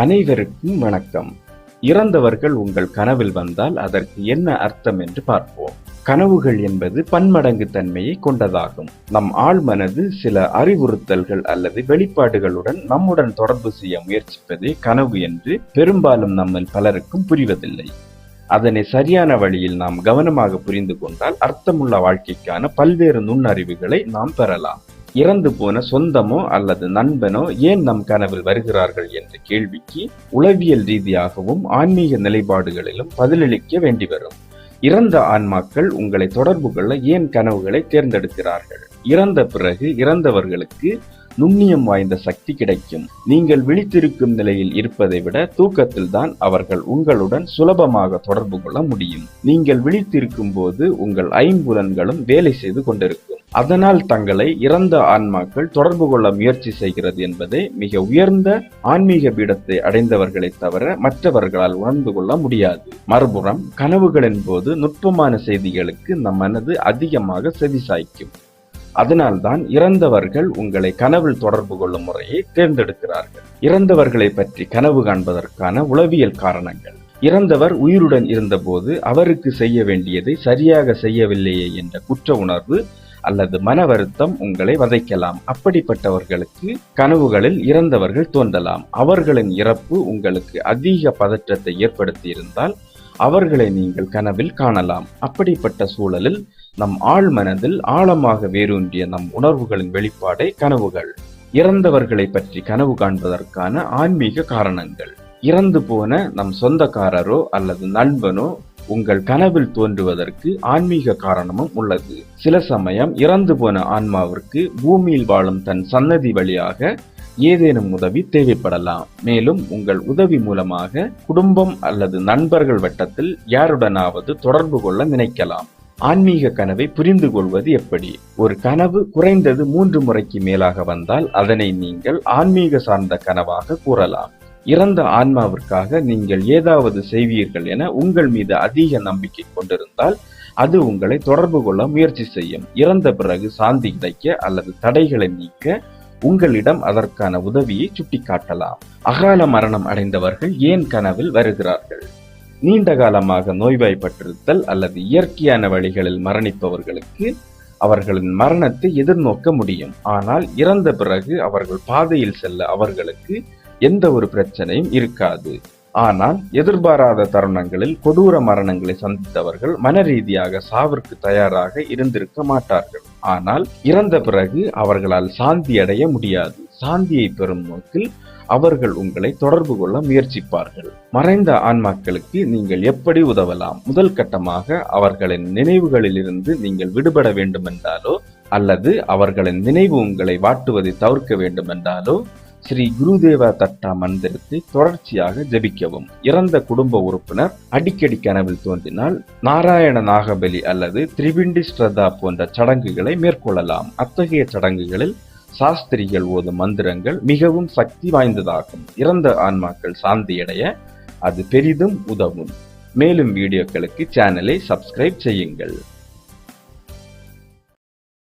அனைவருக்கும் வணக்கம். இறந்தவர்கள் உங்கள் கனவில் வந்தால் அதற்கு என்ன அர்த்தம் என்று பார்ப்போம். கனவுகள் என்பது பன்மடங்கு தன்மையை கொண்டதாகும். நம் ஆழ்மனது சில அறிவுறுத்தல்கள் அல்லது வெளிப்பாடுகளுடன் நம்முடன் தொடர்பு செய்ய முயற்சிப்பதே கனவு என்று பெரும்பாலும் நம்மில் பலருக்கும் புரிவதில்லை. அதனை சரியான வழியில் நாம் கவனமாக புரிந்து கொண்டால் அர்த்தமுள்ள வாழ்க்கைக்கான பல்வேறு நுண்ணறிவுகளை நாம் பெறலாம். இறந்து போன சொந்தமோ அல்லது நண்பனோ ஏன் நம் கனவில் வருகிறார்கள் என்ற கேள்விக்கு உளவியல் ரீதியாகவும் ஆன்மீக நிலைப்பாடுகளிலும் பதிலளிக்க வேண்டி வரும். இறந்த ஆன்மாக்கள் உங்களை தொடர்பு கொள்ள ஏன் கனவுகளை தேர்ந்தெடுக்கிறார்கள்? இறந்த பிறகு இறந்தவர்களுக்கு நுண்ணியம் வாய்ந்த சக்தி கிடைக்கும். நீங்கள் விழித்திருக்கும் நிலையில் இருப்பதை விட தூக்கத்தில் தான் அவர்கள் உங்களுடன் சுலபமாக தொடர்பு கொள்ள முடியும். நீங்கள் விழித்திருக்கும் போது உங்கள் ஐம்புலன்களும் வேலை செய்து கொண்டிருக்கும். அதனால் தங்களை இறந்த ஆன்மாக்கள் தொடர்பு கொள்ள முயற்சி செய்கிறது என்பதை மிக உயர்ந்த ஆன்மீக பீடத்தை அடைந்தவர்களை தவிர மற்றவர்களால் உணர்ந்து கொள்ள முடியாது. மறுபுறம் கனவுகளின் போது நுட்பமான செய்திகளுக்கு நம் மனது அதிகமாக செவிசாய்க்கும் அதனால்தான் இறந்தவர்கள் உங்களை கனவில் தொடர்பு கொள்ளும் முறையை தேர்ந்தெடுக்கிறார்கள். இறந்தவர்களை பற்றி கனவு காண்பதற்கான உளவியல் காரணங்கள். இறந்தவர் உயிருடன் இருந்தபோது அவருக்கு செய்ய வேண்டியதை சரியாக செய்யவில்லையே என்ற குற்ற உணர்வு அல்லது மன வருத்தம் உங்களை வதைக்கலாம். அப்படிப்பட்டவர்களுக்கு கனவுகளில் இறந்தவர்கள் தோன்றலாம். அவர்களின் இறப்பு உங்களுக்கு அதிக பதற்றத்தை ஏற்படுத்தி இருந்தால் அவர்களை நீங்கள் கனவில் காணலாம். அப்படிப்பட்ட சூழலில் நம் ஆழ் மனதில் ஆழமாக வேரூன்றிய நம் உணர்வுகளின் வெளிப்பாடே கனவுகள். இறந்தவர்களை பற்றி கனவு காண்பதற்கான ஆன்மீக காரணங்கள். இறந்து போன நம் சொந்தக்காரரோ அல்லது நண்பனோ உங்கள் கனவில் தோன்றுவதற்கு ஆன்மீக காரணமும் உள்ளது. சில சமயம் இறந்து போன ஆன்மாவிற்கு பூமியில் வாழும் தன் சன்னதி வழியாக ஏதேனும் உதவி தேவைப்படலாம். மேலும் உங்கள் உதவி மூலமாக குடும்பம் அல்லது நண்பர்கள் வட்டத்தில் யாருடனாவது தொடர்பு கொள்ள நினைக்கலாம். ஆன்மீக கனவை புரிந்து கொள்வது எப்படி? ஒரு கனவு குறைந்தது மூன்று முறைக்கு மேலாக வந்தால் அதனை நீங்கள் ஆன்மீக சார்ந்த கனவாக கூறலாம். இறந்த ஆன்மாவிற்காக நீங்கள் ஏதாவது செய்வீர்கள் என உங்கள் மீது அதிக நம்பிக்கை கொண்டிருந்தால் அது உங்களை தொடர்பு கொள்ள முயற்சி செய்யும். இறந்த பிறகு சாந்தி கிடைக்க அல்லது தடைகளை நீக்க உங்களிடம் அதற்கான உதவியை சுட்டிக்காட்டலாம். அகால மரணம் அடைந்தவர்கள் ஏன் கனவில் வருகிறார்கள்? நீண்ட காலமாக நோய்வாய்ப்பட்டிருத்தல் அல்லது இயற்கையான வழிகளில் மரணிப்பவர்களுக்கு அவர்களின் மரணத்தை எதிர்நோக்க முடியும். ஆனால் இறந்த பிறகு அவர்கள் பாதையில் செல்ல அவர்களுக்கு எந்த ஒரு பிரச்சனையும் இருக்காது. ஆனால் எதிர்பாராத தருணங்களில் கொடூர மரணங்களை சந்தித்தவர்கள் மன ரீதியாக சாவிற்கு தயாராக இருந்திருக்க மாட்டார்கள். ஆனால் இறந்த பிறகு அவர்களால் சாந்தி அடைய முடியாது. சாந்தியை பெறும் நோக்கில் அவர்கள் உங்களை தொடர்பு கொள்ள முயற்சிப்பார்கள். மறைந்த ஆன்மாக்களுக்கு நீங்கள் எப்படி உதவலாம்? முதல் கட்டமாக அவர்களின் நினைவுகளிலிருந்து நீங்கள் விடுபட வேண்டுமென்றாலோ அல்லது அவர்களின் நினைவு உங்களை வாட்டுவதை தவிர்க்க வேண்டுமென்றாலோ ஸ்ரீ குருதேவா தட்டா மந்திரத்தை தொடர்ச்சியாக ஜபிக்கவும். இறந்த குடும்ப உறுப்பினர் அடிக்கடி கனவில் தோன்றினால் நாராயண நாகபலி அல்லது திரிபிண்டி ஸ்ரதா போன்ற சடங்குகளை மேற்கொள்ளலாம். அத்தகைய சடங்குகளில் சாஸ்திரிகள் ஓதும் மந்திரங்கள் மிகவும் சக்தி வாய்ந்ததாகும். இறந்த ஆன்மாக்கள் சாந்தியடைய அது பெரிதும் உதவும். மேலும் வீடியோக்களுக்கு சேனலை சப்ஸ்கிரைப் செய்யுங்கள்.